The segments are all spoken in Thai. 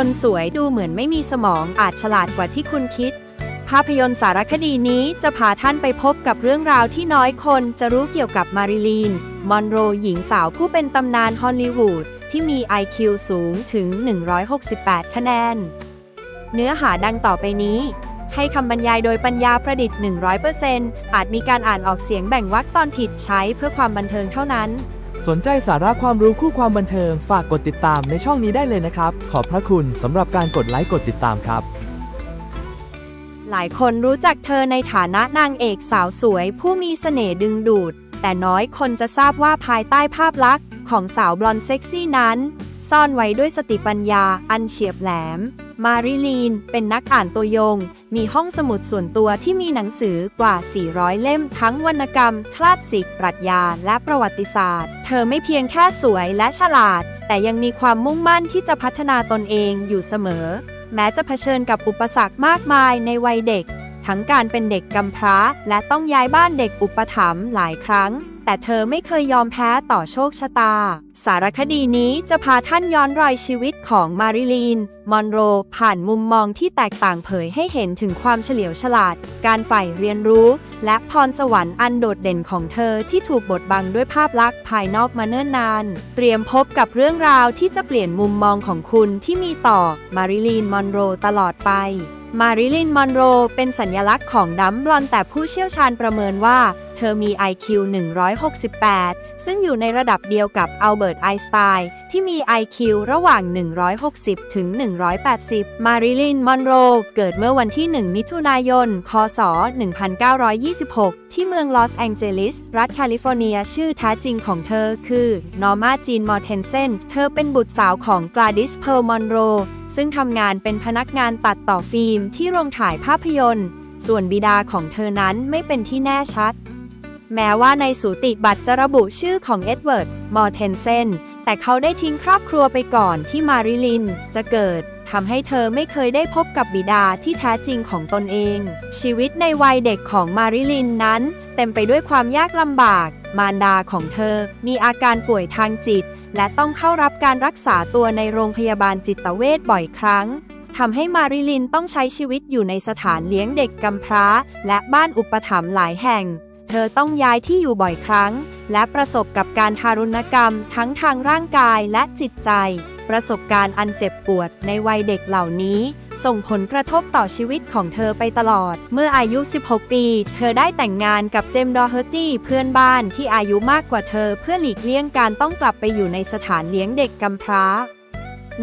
คนสวยดูเหมือนไม่มีสมองอาจฉลาดกว่าที่คุณคิด ภาพยนตร์สารคดีนี้จะพาท่านไปพบกับเรื่องราวที่น้อยคนจะรู้เกี่ยวกับมาริลีน มอนโรหญิงสาวผู้เป็นตำนานฮอลลีวูดที่มี IQ สูงถึง 168 คะแนน เนื้อหาดังต่อไปนี้ ให้คำบรรยายโดยปัญญาประดิษฐ์ 100%อาจมีการอ่านออกเสียงแบ่งวรรคตอนผิดใช้เพื่อความบันเทิงเท่านั้น สนใจสาระความรู้คู่ความบันเทิง ฝากกดติดตามในช่องนี้ได้เลยนะครับ ขอบพระคุณสำหรับการกดไลค์กดติดตามครับ หลายคนรู้จักเธอในฐานะนางเอกสาวสวยผู้มีเสน่ห์ดึงดูด แต่น้อยคนจะทราบว่าภายใต้ภาพลักษณ์ของสาวบลอนด์เซ็กซี่นั้น ซ่อนไว้ด้วยสติปัญญาอันเฉียบแหลม มาริลีน เป็นนักอ่านตัวยง มีห้องสมุดส่วนตัวที่มีหนังสือกว่า 400 เล่มทั้งวรรณกรรม คลาสสิก ปรัชญา และประวัติศาสตร์ เธอไม่เพียงแค่สวยและฉลาด แต่ยังมีความมุ่งมั่นที่จะพัฒนาตนเองอยู่เสมอ แม้จะเผชิญกับอุปสรรคมากมายในวัยเด็ก ทั้งการเป็นเด็กกำพร้า และต้องย้ายบ้านเด็กอุปถัมภ์หลายครั้ง แต่เธอไม่เคยยอมแพ้ต่อโชคชะตา สารคดีนี้จะพาท่านย้อนรอยชีวิตของมาริลีน มอนโร ผ่านมุมมองที่แตกต่างเผยให้เห็นถึงความเฉลียวฉลาด การใฝ่เรียนรู้ และพรสวรรค์อันโดดเด่นของเธอที่ถูกบดบังด้วยภาพลักษณ์ภายนอกมาเนิ่นนาน เตรียมพบกับเรื่องราวที่จะเปลี่ยนมุมมองของคุณที่มีต่อมาริลีน มอนโรตลอดไปมาริลิน มอนโร เป็นสัญลักษณ์ของดัมบลอนแต่ผู้เชี่ยวชาญประเมินว่า เธอมี IQ 168 ซึ่งอยู่ในระดับเดียวกับอัลเบิร์ตไอน์สไตน์ที่มี IQ ระหว่าง 160 ถึง 180 มาริลิน มอนโร เกิดเมื่อวันที่ 1 มิถุนายน คศ 1926 ที่เมืองลอสแองเจลิส รัฐแคลิฟอร์เนีย ชื่อแท้จริงของเธอคือนอร์มาจีน มอร์เทนเซน เธอเป็นบุตรสาวของกลาดิส เพร์ลมอนโร ซึ่งทำงานเป็นพนักงานตัดต่อฟิล์มที่โรงถ่ายภาพยนตร์ ส่วนบิดาของเธอนั้นไม่เป็นที่แน่ชัด แม้ว่าในสูติบัตรจะระบุชื่อของเอ็ดเวิร์ด มอร์เทนเซน แต่เขาได้ทิ้งครอบครัวไปก่อนที่มาริลิน จะเกิดทำให้เธอไม่เคยได้พบกับบิดาที่แท้จริงของตนเอง ชีวิตในวัยเด็กของมาริลินนั้น เต็มไปด้วยความยากลำบาก มารดาของเธอมีอาการป่วยทางจิต และต้องเข้ารับการรักษาตัวในโรงพยาบาลจิตเวชบ่อยครั้งทำให้มาริลินต้องใช้ชีวิตอยู่ในสถานเลี้ยงเด็กกำพร้า และบ้านอุปถัมภ์หลายแห่ง เธอต้องย้ายที่อยู่บ่อยครั้ง และประสบกับการทารุณกรรมทั้งทางร่างกายและจิตใจ ประสบการณ์อันเจ็บปวดในวัยเด็กเหล่านี้ ส่งผลกระทบต่อชีวิตของเธอไปตลอด เมื่ออายุ 16 ปี เธอได้แต่งงานกับเจมส์ดอเฮอร์ตี้เพื่อนบ้านที่อายุมากกว่าเธอเพื่อหลีกเลี่ยงการต้องกลับไปอยู่ในสถานเลี้ยงเด็กกำพร้า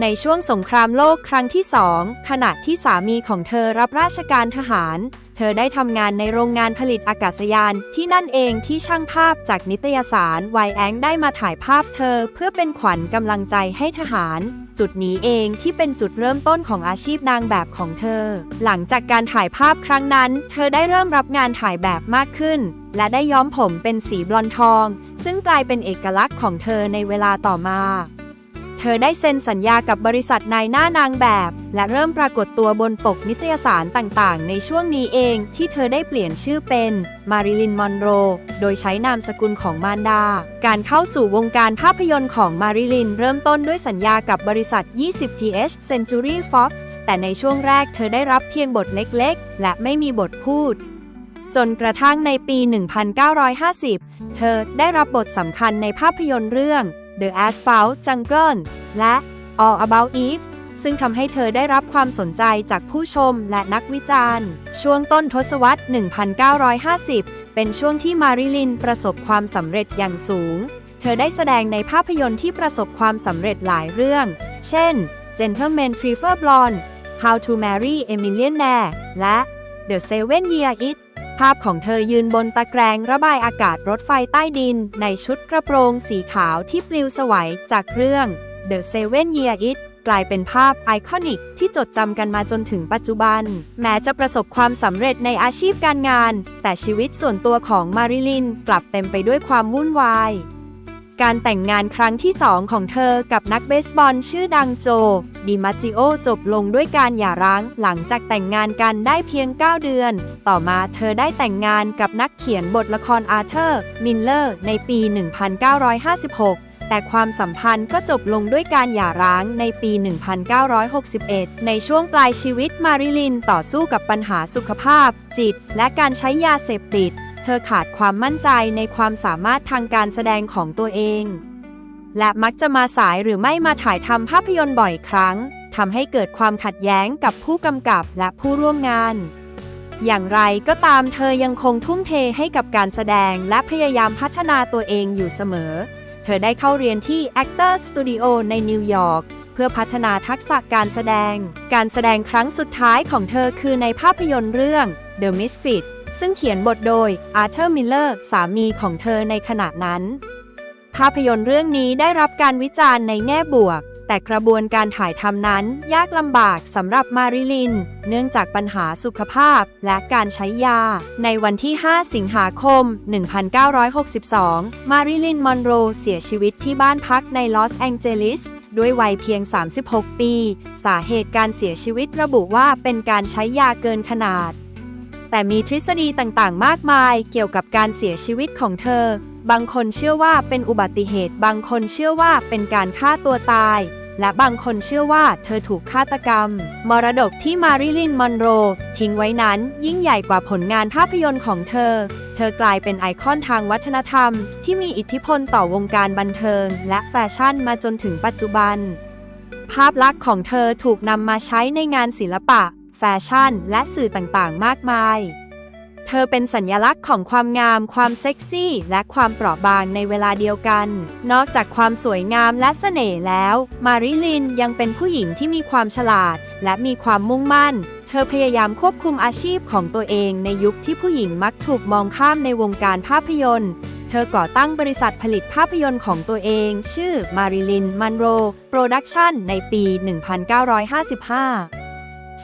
ในช่วงสงครามโลกครั้งที่สองขณะที่สามีของเธอรับราชการทหาร เธอได้ทำงานในโรงงานผลิตอากาศยาน ที่นั่นเองที่ช่างภาพจากนิตยสารไวแองได้มาถ่ายภาพเธอ เพื่อเป็นขวัญกำลังใจให้ทหาร จุดนี้เองที่เป็นจุดเริ่มต้นของอาชีพนางแบบของเธอ หลังจากการถ่ายภาพครั้งนั้น เธอได้เริ่มรับงานถ่ายแบบมากขึ้น และได้ย้อมผมเป็นสีบลอนด์ทอง ซึ่งกลายเป็นเอกลักษณ์ของเธอในเวลาต่อมา เธอได้เซ็นสัญญากับบริษัทนายหน้านางแบบ และเริ่มปรากฏตัวบนปกนิตยสารต่างๆ ในช่วงนี้เองที่เธอได้เปลี่ยนชื่อเป็นมาริลินมอนโร โดยใช้นามสกุลของมารดา การเข้าสู่วงการภาพยนตร์ของมาริลินเริ่มต้นด้วยสัญญากับบริษัท 20th Century Fox แต่ในช่วงแรกเธอได้รับเพียงบทเล็กๆ และไม่มีบทพูดจนกระทั่งในปี 1950 เธอได้รับบทสำคัญในภาพยนตร์เรื่อง The Asphalt Jungle และ All About Eve ซึ่งทำให้เธอได้รับความสนใจจากผู้ชมและนักวิจารณ์ ช่วงต้นทศวรรษ 1950 เป็นช่วงที่มาริลินประสบความสำเร็จอย่างสูง เธอได้แสดงในภาพยนตร์ที่ประสบความสำเร็จหลายเรื่อง เช่น Gentlemen Prefer Blonde How to Marry a Millionaire และ The Seven Year It ภาพของเธอยืนบนตะแกรงระบายอากาศรถไฟใต้ดิน ในชุดกระโปรงสีขาวที่ปลิวสวัยจากเรื่อง The Seven Year It กลายเป็นภาพไอคอนิกที่จดจำกันมาจนถึงปัจจุบัน แม้จะประสบความสำเร็จในอาชีพการงาน แต่ชีวิตส่วนตัวของมาริลินกลับเต็มไปด้วยความวุ่นวาย การแต่งงานครั้งที่สองของเธอกับนักเบสบอลชื่อดังโจ ดิมาจิโอจบลงด้วยการหย่าร้างหลังจากแต่งงานกันได้เพียง 9 เดือน ต่อมาเธอได้แต่งงานกับนักเขียนบทละครอาร์เธอร์ มินเลอร์ ในปี 1956แต่ความสัมพันธ์ก็จบลงด้วยการหย่าร้างในปี 1961 ในช่วงปลายชีวิตมาริลินต่อสู้กับปัญหาสุขภาพ จิต และการใช้ยาเสพติด เธอขาดความมั่นใจในความสามารถทางการแสดงของตัวเอง และมักจะมาสายหรือไม่มาถ่ายทำภาพยนตร์บ่อยครั้งทำให้เกิดความขัดแย้งกับผู้กำกับและผู้ร่วมงาน อย่างไรก็ตามเธอยังคงทุ่มเทให้กับการแสดงและพยายามพัฒนาตัวเองอยู่เสมอ เธอได้เข้าเรียนที่ Actor Studio ในนิวยอร์กเพื่อพัฒนาทักษะการแสดง การแสดงครั้งสุดท้ายของเธอคือในภาพยนตร์เรื่อง The Misfit ซึ่งเขียนบทโดย Arthur Miller สามีของเธอในขณะนั้น ภาพยนตร์เรื่องนี้ได้รับการวิจารณ์ในแง่บวก แต่กระบวนการถ่ายทำนั้นยากลำบากสำหรับมาริลิน เนื่องจากปัญหาสุขภาพและการใช้ยา ในวันที่ 5 สิงหาคม 1962 มาริลินมอนโรเสียชีวิตที่บ้านพักในลอสแองเจลิสด้วยวัยเพียง 36 ปี สาเหตุการเสียชีวิตระบุว่าเป็นการใช้ยาเกินขนาด แต่มีทฤษฎีต่างๆ มากมายเกี่ยวกับการเสียชีวิตของเธอ บางคนเชื่อว่าเป็นอุบัติเหตุ บางคนเชื่อว่าเป็นการฆ่าตัวตาย และบางคนเชื่อว่าเธอถูกฆาตกรรม มรดกที่มาริลินมอนโร ทิ้งไว้นั้นยิ่งใหญ่กว่าผลงานภาพยนตร์ของเธอ เธอกลายเป็นไอคอนทางวัฒนธรรม ที่มีอิทธิพลต่อวงการบันเทิง และแฟชั่นมาจนถึงปัจจุบัน ภาพลักษณ์ของเธอถูกนำมาใช้ในงานศิลปะ แฟชั่น และสื่อต่างๆ มากมาย เธอเป็นสัญลักษณ์ของความงาม ความเซ็กซี่ และความเปราะบางในเวลาเดียวกัน นอกจากความสวยงามและเสน่ห์แล้ว มาริลินยังเป็นผู้หญิงที่มีความฉลาด และมีความมุ่งมั่น เธอพยายามควบคุมอาชีพของตัวเองในยุคที่ผู้หญิงมักถูกมองข้ามในวงการภาพยนตร์เธอก่อตั้งบริษัทผลิตภาพยนตร์ของตัวเอง ชื่อ Marilyn Monroe Production ในปี 1955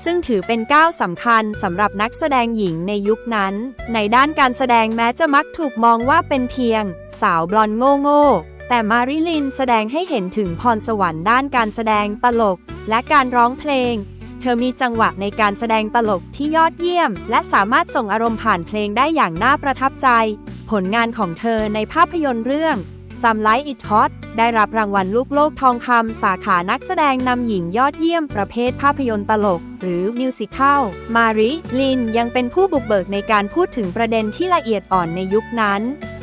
ซึ่งถือเป็นก้าวสำคัญสำหรับนักแสดงหญิงในยุคนั้น ในด้านการแสดงแม้จะมักถูกมองว่าเป็นเพียง สาวบลอนโง่ๆ แต่มาริลินแสดงให้เห็นถึงพรสวรรค์ด้านการแสดงตลก และการร้องเพลง เธอมีจังหวะในการแสดงตลกที่ยอดเยี่ยม และสามารถส่งอารมณ์ผ่านเพลงได้อย่างน่าประทับใจ ผลงานของเธอในภาพยนตร์เรื่อง Some Like It Hot ได้รับรางวัลลูกโลกทองคำสาขานักแสดงนำหญิงยอดเยี่ยมประเภทภาพยนตร์ตลก หรือมิวสิคัลมาริลินยังเป็นผู้บุกเบิกในการพูดถึงประเด็นที่ละเอียดอ่อนในยุคนั้น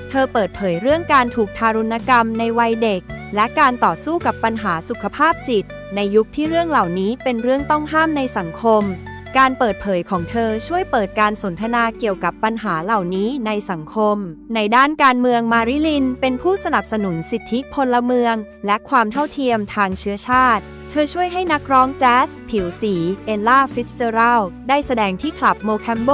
เธอเปิดเผยเรื่องการถูกทารุณกรรมในวัยเด็ก และการต่อสู้กับปัญหาสุขภาพจิต ในยุคที่เรื่องเหล่านี้เป็นเรื่องต้องห้ามในสังคม การเปิดเผยของเธอช่วยเปิดการสนทนาเกี่ยวกับปัญหาเหล่านี้ในสังคม ในด้านการเมืองมาริลิน เป็นผู้สนับสนุนสิทธิพลเมือง และความเท่าเทียมทางเชื้อชาติ เธอช่วยให้นักร้องแจ๊สผิวสีเอลล่าฟิตเจอรัลได้แสดงที่คลับโมแคมโบ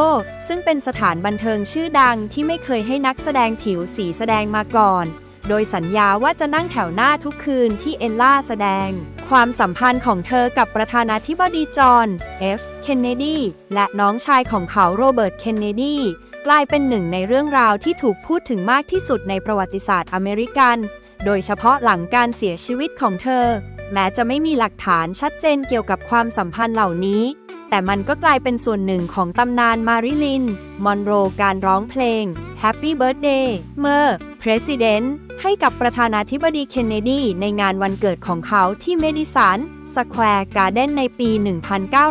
ซึ่งเป็นสถานบันเทิงชื่อดังที่ไม่เคยให้นักแสดงผิวสีแสดงมาก่อนโดยสัญญาว่าจะนั่งแถวหน้าทุกคืนที่เอลล่าแสดง ความสัมพันธ์ของเธอกับประธานาธิบดีจอห์น F. เคนเนดี และน้องชายของเขาโรเบิร์ต เคนเนดี กลายเป็นหนึ่งในเรื่องราวที่ถูกพูดถึงมากที่สุดในประวัติศาสตร์อเมริกัน โดยเฉพาะหลังการเสียชีวิตของเธอ แม้จะไม่มีหลักฐานชัดเจนเกี่ยวกับความสัมพันธ์เหล่านี้ แต่มันก็กลายเป็นส่วนหนึ่งของตำนานมาริลิน มอนโรการร้องเพลง Happy Birthday เมื่อ President ให้กับประธานาธิบดีเคนเนดีในงานวันเกิดของเขาที่เมดิสันสแควร์การ์เดนในปี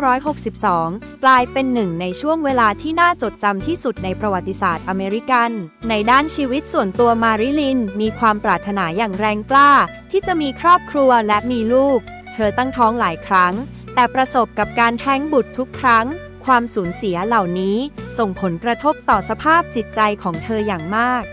1962 กลายเป็นหนึ่งในช่วงเวลาที่น่าจดจำที่สุดในประวัติศาสตร์อเมริกัน ในด้านชีวิตส่วนตัวมาริลิน มีความปรารถนาอย่างแรงกล้า ที่จะมีครอบครัวและมีลูก เธอตั้งท้องหลายครั้ง แต่ประสบกับการแท้งบุตรทุกครั้งความสูญเสียเหล่านี้ส่งผลกระทบต่อสภาพจิตใจของเธออย่างมาก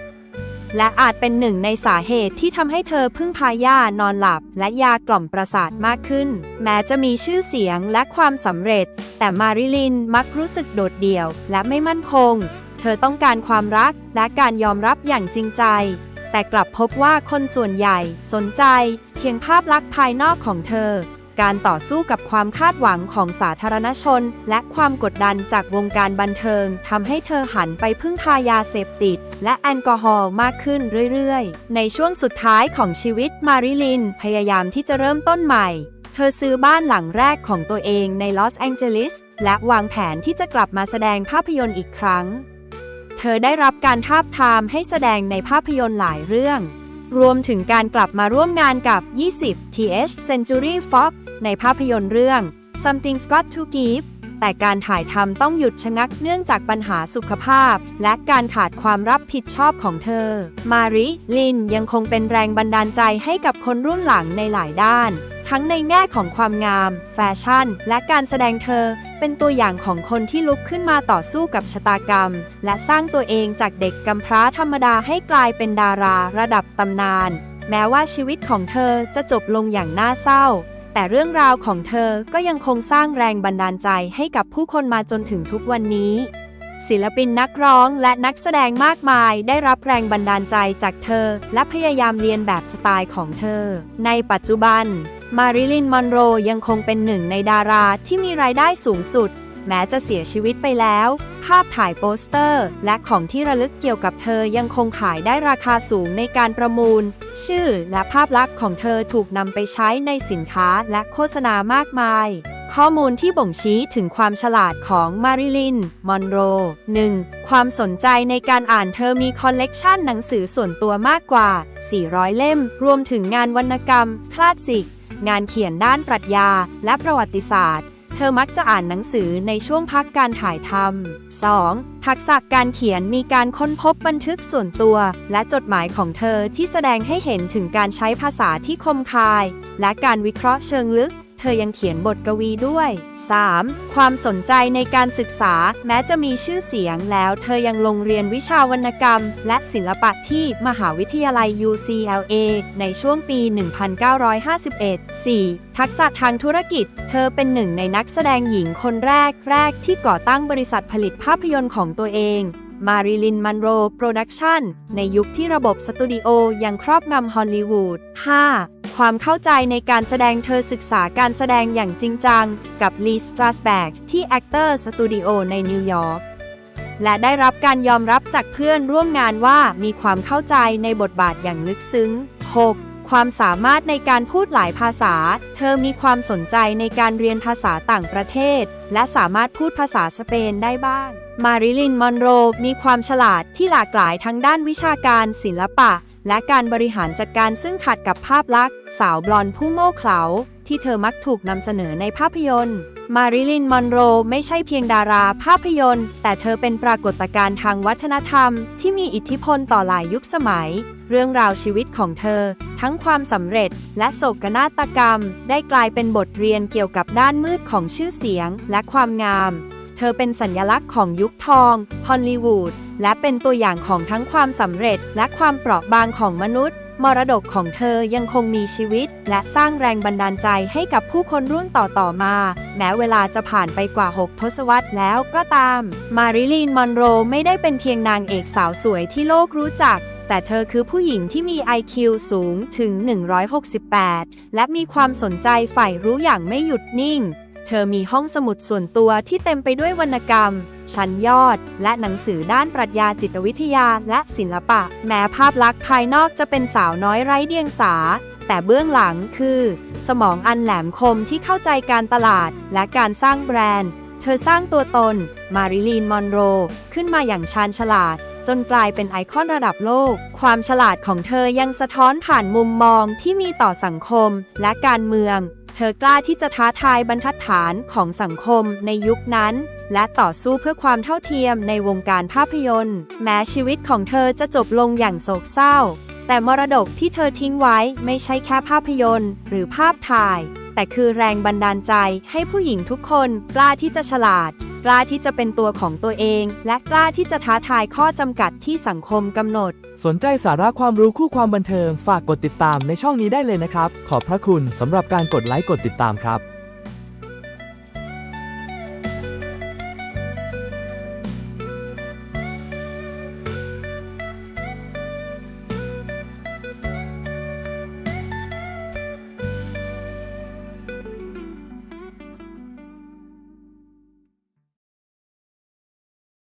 และอาจเป็นหนึ่งในสาเหตุที่ทำให้เธอพึ่งพายานอนหลับ และยากล่อมประสาทมากขึ้น แม้จะมีชื่อเสียงและความสำเร็จ แต่มาริลินมักรู้สึกโดดเดี่ยวและไม่มั่นคง เธอต้องการความรักและการยอมรับอย่างจริงใจ แต่กลับพบว่าคนส่วนใหญ่สนใจ เพียงภาพลักษณ์ภายนอกของเธอ การต่อสู้กับความคาดหวังของสาธารณชน และความกดดันจากวงการบันเทิงทำให้เธอหันไปพึ่งพายาเสพติด และแอลกอฮอล์มากขึ้นเรื่อยๆ ในช่วงสุดท้ายของชีวิตมาริลิน พยายามที่จะเริ่มต้นใหม่ เธอซื้อบ้านหลังแรกของตัวเองในลอสแองเจลิสและวางแผนที่จะกลับมาแสดงภาพยนตร์อีกครั้ง เธอได้รับการทาบทามให้แสดงในภาพยนตร์หลายเรื่อง รวมถึงการกลับมาร่วมงานกับ 20 th Century Fox ในภาพยนตร์เรื่อง Something's Got to Give แต่การถ่ายทำต้องหยุดชะงักเนื่องจากปัญหาสุขภาพ และการขาดความรับผิดชอบของเธอ มาริ ลินยังคงเป็นแรงบันดาลใจให้กับคนรุ่นหลังในหลายด้าน ทั้งในแง่ของความงาม แฟชั่น และการแสดงเธอ เป็นตัวอย่างของคนที่ลุกขึ้นมาต่อสู้กับชะตากรรม และสร้างตัวเองจากเด็กกำพร้าธรรมดาให้กลายเป็นดาราระดับตำนาน แม้ว่าชีวิตของเธอจะจบลงอย่างน่าเศร้า แต่เรื่องราวของเธอก็ยังคงสร้างแรงบันดาลใจให้กับผู้คนมาจนถึงทุกวันนี้ศิลปินนักร้องและนักแสดงมากมายได้รับแรงบันดาลใจจากเธอ และพยายามเรียนแบบสไตล์ของเธอ ในปัจจุบัน มาริลินมอนโรยังคงเป็นหนึ่งในดาราที่มีรายได้สูงสุด แม้จะเสียชีวิตไปแล้ว ภาพถ่ายโปสเตอร์ และของที่ระลึกเกี่ยวกับเธอยังคงขายได้ราคาสูงในการประมูล ชื่อและภาพลักษณ์ของเธอถูกนำไปใช้ในสินค้าและโฆษณามากมาย ข้อมูลที่บ่งชี้ถึงความฉลาดของมาริลินมอนโร 1. ความสนใจในการอ่านเธอมีคอลเลกชันหนังสือส่วนตัวมากกว่า 400 เล่ม รวมถึงงานวรรณกรรม คลาสสิก งานเขียนด้านปรัชญาและประวัติศาสตร์ เธอมักจะอ่านหนังสือในช่วงพักการถ่ายทำ 2. ทักษะการเขียนมีการค้นพบบันทึกส่วนตัว และจดหมายของเธอที่แสดงให้เห็นถึงการใช้ภาษาที่คมคาย และการวิเคราะห์เชิงลึก เธอยังเขียนบทกวีด้วย 3. ความสนใจในการศึกษา แม้จะมีชื่อเสียงแล้วเธอยังลงเรียนวิชาวรรณกรรม และศิลปะที่มหาวิทยาลัย UCLA ในช่วงปี 1951 4. ทักษะทางธุรกิจ เธอเป็นหนึ่งในนักแสดงหญิงคนแรกแรกที่ก่อตั้งบริษัทผลิตภาพยนตร์ของตัวเองมาริลิน มันโรโปรดักชันในยุคที่ระบบสตูดิโอยังครอบงำฮอลลีวูด 5. ความเข้าใจในการแสดงเธอศึกษาการแสดงอย่างจริงจัง กับลีสตราสแบกที่ Actor Studio ในนิวยอร์กและได้รับการยอมรับจากเพื่อนร่วมงานว่ามีความเข้าใจในบทบาทอย่างลึกซึ้ง 6. ความสามารถในการพูดหลายภาษา เธอมีความสนใจในการเรียนภาษาต่างประเทศ และสามารถพูดภาษาสเปนได้บ้าง มาริลิน มอนโรมีความฉลาดที่หลากหลายทั้งด้านวิชาการศิลปะ และการบริหารจัดการซึ่งขัดกับภาพลักษณ์สาวบลอนด์ผู้โง่เขลาที่เธอมักถูกนำเสนอในภาพยนตร์ มาริลิน มอนโรไม่ใช่เพียงดาราภาพยนตร์ แต่เธอเป็นปรากฏการณ์ทางวัฒนธรรม ที่มีอิทธิพลต่อหลายยุคสมัย เรื่องราวชีวิตของเธอ ทั้งความสำเร็จและโศกนาฏกรรม ได้กลายเป็นบทเรียนเกี่ยวกับด้านมืดของชื่อเสียง และความงาม เธอเป็นสัญลักษณ์ของยุคทองฮอลลีวูดและเป็นตัวอย่างของทั้งความสำเร็จและความเปราะบางของมนุษย์ มรดกของเธอยังคงมีชีวิต และสร้างแรงบันดาลใจให้กับผู้คนรุ่นต่อๆมา แม้เวลาจะผ่านไปกว่า 6 ทศวรรษแล้วก็ตาม มาริลีน มอนโรไม่ได้เป็นเพียงนางเอกสาวสวยที่โลกรู้จักแต่เธอคือผู้หญิงที่มี IQ สูงถึง 168 และมีความสนใจใฝ่รู้อย่างไม่หยุดนิ่ง เธอมีห้องสมุดส่วนตัวที่เต็มไปด้วยวรรณกรรม ชั้นยอด และหนังสือด้านปรัชญาจิตวิทยาและศิลปะ แม้ภาพลักษณ์ภายนอกจะเป็นสาวน้อยไร้เดียงสา แต่เบื้องหลังคือ สมองอันแหลมคมที่เข้าใจการตลาด และการสร้างแบรนด์ เธอสร้างตัวตน มาริลีน มอนโร ขึ้นมาอย่างชาญฉลาดจนกลายเป็นไอคอนระดับโลก ความฉลาดของเธอยังสะท้อนผ่านมุมมองที่มีต่อสังคมและการเมือง เธอกล้าที่จะท้าทายบรรทัดฐานของสังคมในยุคนั้น และต่อสู้เพื่อความเท่าเทียมในวงการภาพยนตร์ แม้ชีวิตของเธอจะจบลงอย่างโศกเศร้า แต่มรดกที่เธอทิ้งไว้ไม่ใช่แค่ภาพยนตร์ หรือภาพถ่าย แต่คือแรงบันดาลใจให้ผู้หญิงทุกคนกล้าที่จะฉลาด กล้าที่จะเป็นตัวของตัวเอง และกล้าที่จะท้าทายข้อจำกัดที่สังคมกำหนด สนใจสาระความรู้คู่ความบันเทิง ฝากกดติดตามในช่องนี้ได้เลยนะครับ ขอบพระคุณสำหรับการกดไลค์กดติดตามครับ